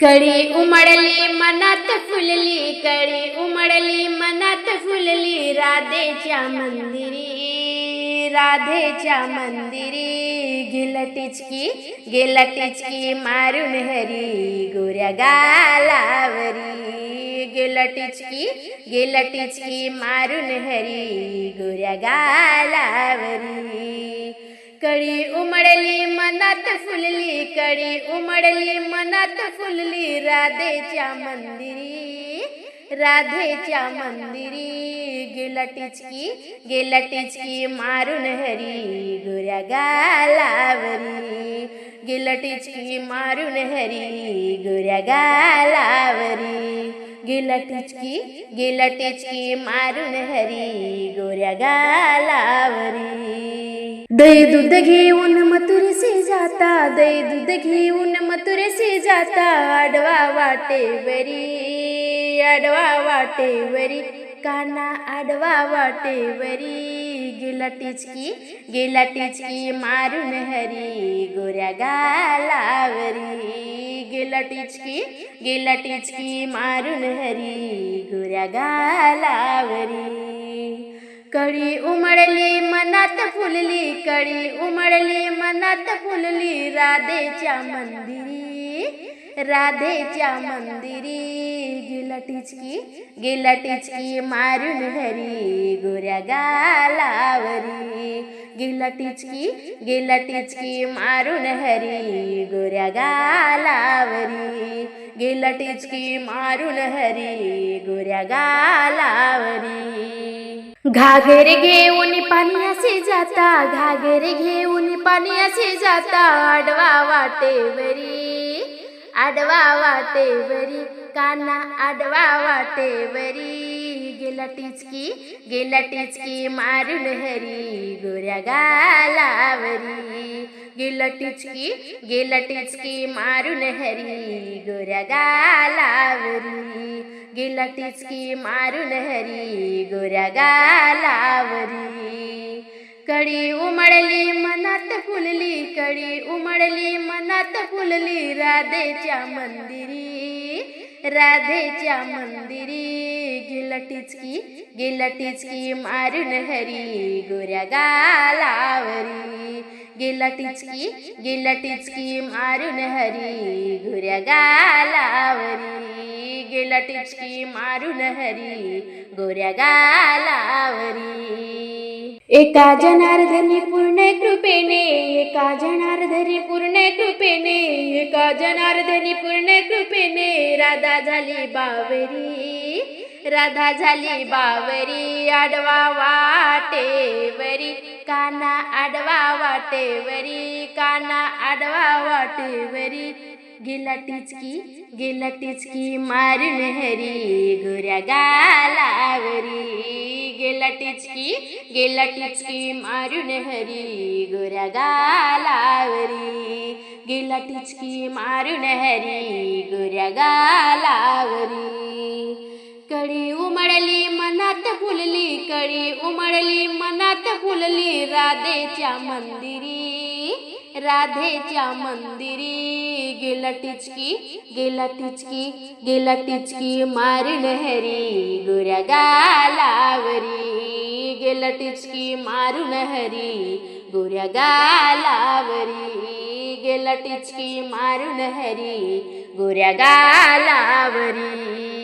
कळी उमडली मनात फुलली. कळी उमडली मनात फुलली. राधेच्या मंदिरी राधेच्या मंदिरी. गेला टिचकी गेला टिचकी मारून हरी. गोऱ्या गालावरी. गेला टिचकी गेला टिचकी मारून हरी. गोऱ्या गालावरी. कळी उमडली मनात फुलली कळी उमडली मनात फुलली राधेच्या मंदिरी राधेच्या मंदिरी. गेला टिचकी गेला टिचकी मारून हरी गोऱ्या गालावरी. गेला टिचकी मारून हरी गोऱ्या गालावरी. गेला टिचकी गेला टिचकी मारून हरी गोऱ्या गालावरी. दही दूध घेऊन मथुरेसे जाता दही दूध घेऊन मथुरेसे जाता आडवा वाटेवरी आडवा वाटेवरी काना आडवा वाटेवरी गेला टिचकी गेला टिचकी मारून हरी गोऱ्या गालावरी गेला टिचकी गेला टिचकी मारून हरी गोऱ्या गालावरी. कळी उमडली मनात फुलली कळी उमडली मनात फुलली राधेच्या मंदिरी. राधेच्या मंदिरी. गेला टिचकी गेला टिचकी मारून हरी गोऱ्या गालावरी. गेला टिचकी गेला टिचकी मारून हरी गोऱ्या गालावरी. गेला टिचकी मारून हरी गोऱ्या गालावरी. घागरे घेऊन पाणी असे जाता घागरे घेऊन पाणी असे जाता आडवा वाटेवरी आडवा वाटेवरी काना आडवा वाटेवरी गेला टिचकी गेला टिचकी मारून हरी गोऱ्या गालावरी. गेला टिचकी गेला टिचकी मारून हरी गोऱ्या गालावरी. गेला टिचकी मारून हरी गोऱ्या गालावरी. उमडली मनात फुलली कडी उमडली मनात फुलली राधेच्या मंदिरी राधेच्या मंदिरी. गेला टिचकी गेला टिचकी मारून हरी गोऱ्या गालावरी. गेला टिचकी गेला टिचकी मारून हरी गोऱ्या गालावरी. गेला टिचकी मारून हरी गोऱ्या गालावरी. एका जनार्दनी पूर्ण कृपेने एका जनार्दनी पूर्ण कृपेने एका जनार्दनी पूर्ण कृपेने राधा झाली बावरी. राधा झाली बावरी आडवा वाटेवरी. काना आडवा वाटेवरी काना आडवा वाटेवरी. गेला टिचकी गेला टिचकी मारून हरी गोऱ्या गालावरी. गेला टिचकी गेला टिचकी मारून हरी गोऱ्या गालावरी. गेला टिचकी मारून हरी गोऱ्या गालावरी. कळी उमडली मनात फुलली कळी उमडली मनात फुलली राधेच्या मंदिरी. राधेच्या मंदिरी गेला टिचकी गेला टिचकी गेला टिचकी मारून हरी गुऱ्या गालावरी. गेला टिचकी मारून हरी गुऱ्या गालावरी. गेला टिचकी मारून हरी गुऱ्या गालावरी.